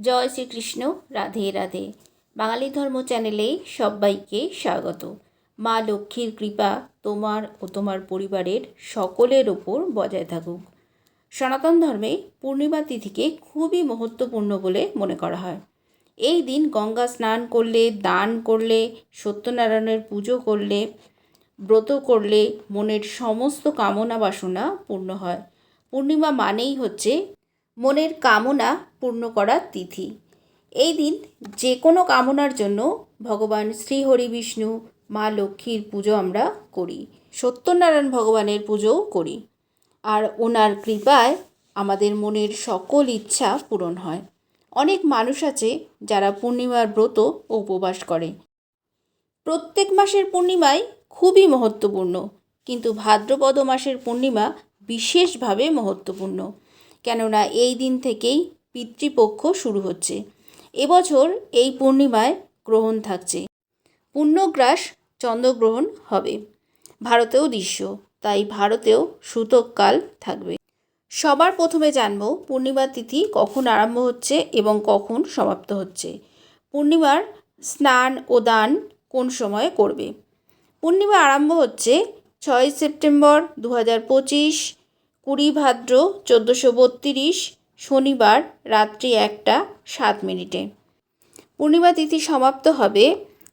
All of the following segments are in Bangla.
জয় শ্রীকৃষ্ণ, রাধে রাধে। বাঙালি ধর্ম চ্যানেলে সবাইকে স্বাগত। মা লক্ষ্মীর কৃপা তোমার ও তোমার পরিবারের সকলের ওপর বজায় থাকুক। সনাতন ধর্মে পূর্ণিমা তিথিকে খুবই মহত্বপূর্ণ বলে মনে করা হয়। এই দিন গঙ্গা স্নান করলে, দান করলে, সত্যনারায়ণের পুজো করলে, ব্রত করলে মনের সমস্ত কামনা বাসনা পূর্ণ হয়। পূর্ণিমা মানেই হচ্ছে মনের কামনা পূর্ণ করার তিথি। এই দিন যে কোনো কামনার জন্য ভগবান শ্রীহরি বিষ্ণু, মা লক্ষ্মীর পুজো আমরা করি। সত্যনারায়ণ ভগবানের পুজোও করি। আর ওনার কৃপায় আমাদের মনের সকল ইচ্ছা পূরণ হয়। অনেক মানুষ আছে যারা পূর্ণিমার ব্রত ও উপবাস করে। প্রত্যেক মাসের পূর্ণিমাই খুবই মহত্বপূর্ণ। কিন্তু ভাদ্রপদ মাসের পূর্ণিমা বিশেষভাবে মহত্বপূর্ণ। কেননা এই দিন থেকেই পিতৃপক্ষ শুরু হচ্ছে। এবছর এই পূর্ণিমায় গ্রহণ থাকছে। পূর্ণগ্রাস চন্দ্রগ্রহণ হবে। ভারতেও দৃশ্য, তাই ভারতেও সূতককাল থাকবে। সবার প্রথমে জানব পূর্ণিমা তিথি কখন আরম্ভ হচ্ছে এবং কখন সমাপ্ত হচ্ছে। পূর্ণিমার স্নান ও দান কোন সময়ে করবে? পূর্ণিমা আরম্ভ হচ্ছে ছয় সেপ্টেম্বর দু হাজার পঁচিশ, কুড়ি ভাদ্র চোদ্দোশো বত্রিশ শনিবার রাত্রি একটা, সাত মিনিটে। পূর্ণিমা তিথি সমাপ্ত হবে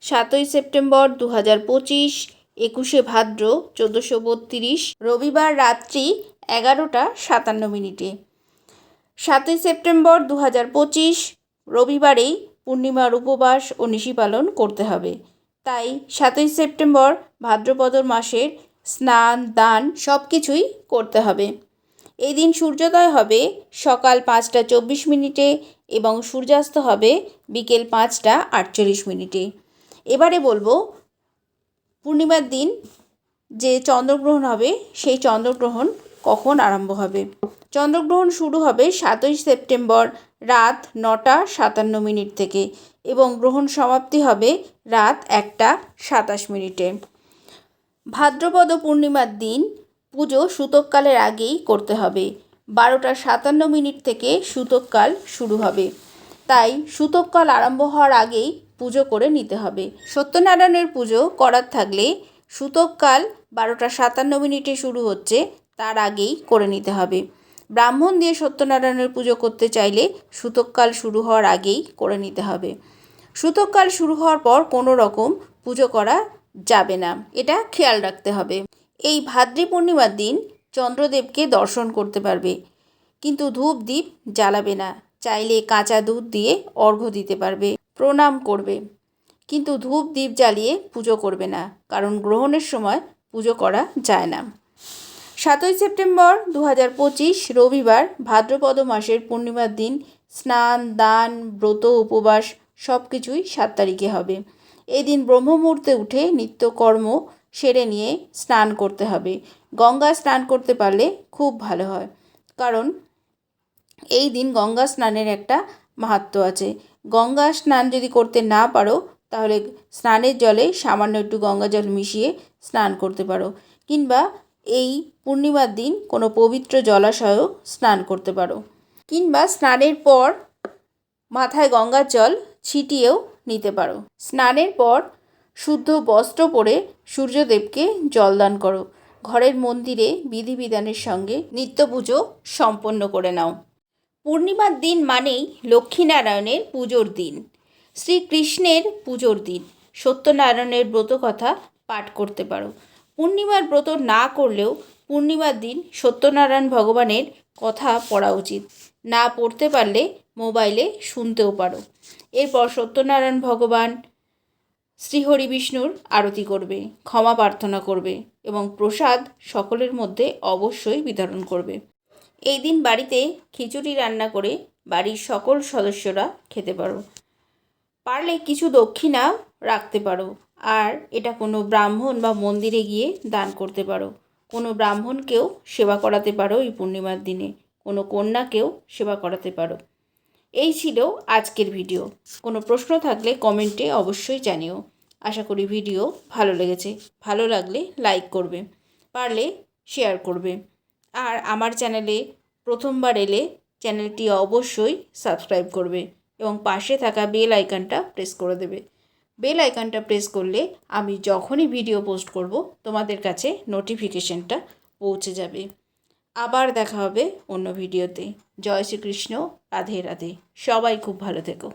সাতই সেপ্টেম্বর দু হাজার পঁচিশ, একুশে ভাদ্র চোদ্দোশো বত্রিশ, রবিবার রাত্রি এগারোটা, সাতান্ন মিনিটে। সাতই সেপ্টেম্বর দু হাজার পঁচিশ, রবিবারেই পূর্ণিমার উপবাস ও নিশি পালন করতে হবে। তাই সাতই সেপ্টেম্বর ভাদ্রপদ মাসের স্নান, দান সব কিছুই করতে হবে। এই দিন সূর্যোদয় হবে সকাল পাঁচটা চব্বিশ মিনিটে এবং সূর্যাস্ত হবে বিকেল পাঁচটা আটচল্লিশ মিনিটে। এবারে বলব, পূর্ণিমার দিন যে চন্দ্রগ্রহণ হবে, সেই চন্দ্রগ্রহণ কখন আরম্ভ হবে? চন্দ্রগ্রহণ শুরু হবে সাতই সেপ্টেম্বর রাত নটা সাতান্ন মিনিট থেকে এবং গ্রহণ সমাপ্তি হবে রাত একটা সাতাশ মিনিটে। ভাদ্রপদ পূর্ণিমার দিন পুজো সূতককালের আগেই করতে হবে। বারোটা সাতান্ন মিনিট থেকে সূতককাল শুরু হবে। তাই সূতককাল আরম্ভ হওয়ার আগেই পুজো করে নিতে হবে। সত্যনারায়ণের পুজো করার থাকলে সূতককাল বারোটা সাতান্ন মিনিটে শুরু হচ্ছে, তার আগেই করে নিতে হবে। ব্রাহ্মণ দিয়ে সত্যনারায়ণের পুজো করতে চাইলে সূতককাল শুরু হওয়ার আগেই করে নিতে হবে। সূতককাল শুরু হওয়ার পর কোনো রকম পুজো করা যাবে না। এটা খেয়াল রাখতে হবে। এই ভাদ্রী পূর্ণিমার দিন চন্দ্রদেবকে দর্শন করতে পারবে। কিন্তু ধূপ দ্বীপ জ্বালাবে না। চাইলে কাঁচা দুধ দিয়ে অর্ঘ্য দিতে পারবে, প্রণাম করবে। কিন্তু ধূপ দ্বীপ জ্বালিয়ে পুজো করবে না, কারণ গ্রহণের সময় পুজো করা যায় না। সাতই সেপ্টেম্বর দু হাজার পঁচিশ, রবিবার ভাদ্রপদ মাসের পূর্ণিমার দিন স্নান, দান, ব্রত, উপবাস সব কিছুই সাত তারিখে হবে। এদিন দিন ব্রহ্মমুহূর্তে উঠে নিত্যকর্ম সেরে নিয়ে স্নান করতে হবে। গঙ্গা স্নান করতে পারলে খুব ভালো হয়। কারণ এই দিন গঙ্গা স্নানের একটা মাহাত্ম্য আছে। গঙ্গা স্নান যদি করতে না পারো, তাহলে স্নানের জলে সামান্য একটু গঙ্গা জল মিশিয়ে স্নান করতে পারো। কিংবা এই পূর্ণিমার দিন কোনো পবিত্র জলাশয়েও স্নান করতে পারো। কিংবা স্নানের পর মাথায় গঙ্গার জল ছিটিয়েও নিতে পারো। স্নানের পর শুদ্ধ বস্ত্র পরে সূর্যদেবকে জলদান করো। ঘরের মন্দিরে বিধিবিধানের সঙ্গে নিত্য পুজো সম্পন্ন করে নাও। পূর্ণিমার দিন মানেই লক্ষ্মীনারায়ণের পুজোর দিন। শ্রীকৃষ্ণের পুজোর দিন। সত্যনারায়ণের ব্রত কথা পাঠ করতে পারো। পূর্ণিমার ব্রত না করলেও পূর্ণিমার দিন সত্যনারায়ণ ভগবানের কথা পড়া উচিত। না পড়তে পারলে মোবাইলে শুনতেও পারো। এরপর সত্যনারায়ণ ভগবান শ্রীহরি বিষ্ণুর আরতি করবে, ক্ষমা প্রার্থনা করবে এবং প্রসাদ সকলের মধ্যে অবশ্যই বিতরণ করবে। এই দিন বাড়িতে খিচুড়ি রান্না করে বাড়ির সকল সদস্যরা খেতে পারো। পারলে কিছু দক্ষিণা রাখতে পারো আর এটা কোনো ব্রাহ্মণ বা মন্দিরে গিয়ে দান করতে পারো। কোনো ব্রাহ্মণকেও সেবা করাতে পারো এই পূর্ণিমার দিনে, কোনো কন্যাকেও সেবা করাতে পারো। এই ছিল আজকের ভিডিও। কোনো প্রশ্ন থাকলে কমেন্টে অবশ্যই জানিও। আশা করি ভিডিও ভালো লেগেছে। ভালো লাগলে লাইক করবে, পারলে শেয়ার করবে। আর আমার চ্যানেলে প্রথমবার এলে চ্যানেলটি অবশ্যই সাবস্ক্রাইব করবে এবং পাশে থাকা বেল আইকনটা প্রেস করে দেবে। বেল আইকনটা প্রেস করলে আমি যখনই ভিডিও পোস্ট করব, তোমাদের কাছে নোটিফিকেশনটা পৌঁছে যাবে। আবার দেখা হবে অন্য ভিডিওতে। জয় শ্রীকৃষ্ণ রাধে রাধে। সবাই খুব ভালো থেকো।